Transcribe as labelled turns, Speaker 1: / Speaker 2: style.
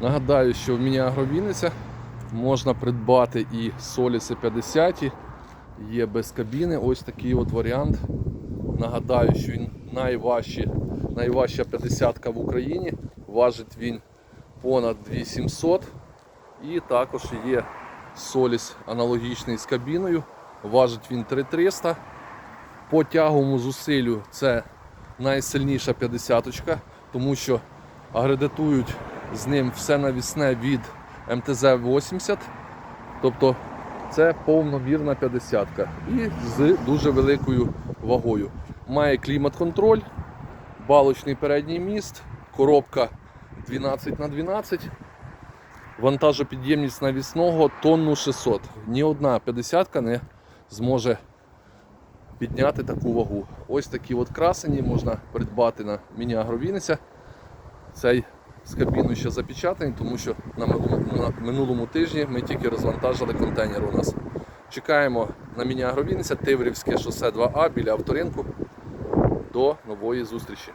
Speaker 1: Нагадаю, що в Міні-Агровінниця можна придбати і Соліси 50, є без кабіни. Ось такий от варіант. Нагадаю, що він найважчий, найважча 50 в Україні. Важить він понад 2700. І також є Соліс аналогічний з кабіною. Важить він 3300. По тяговому зусиллю це найсильніша 50 тому що агредитують з ним все навісне від МТЗ-80. Тобто це повномірна 50 і з дуже великою вагою. Має клімат-контроль, балочний передній міст, коробка 12 на 12 вантажопідємність навісного тонну 600. Ні одна 50 не зможе підняти таку вагу. Ось такі от красені можна придбати на міні-агровіниця. Цей з кабіною ще запечатані, тому що на минулому, тижні ми тільки розвантажили контейнер у нас. Чекаємо на міні-агровіниця, Тиврівське шосе 2А біля авторинку. До нової зустрічі.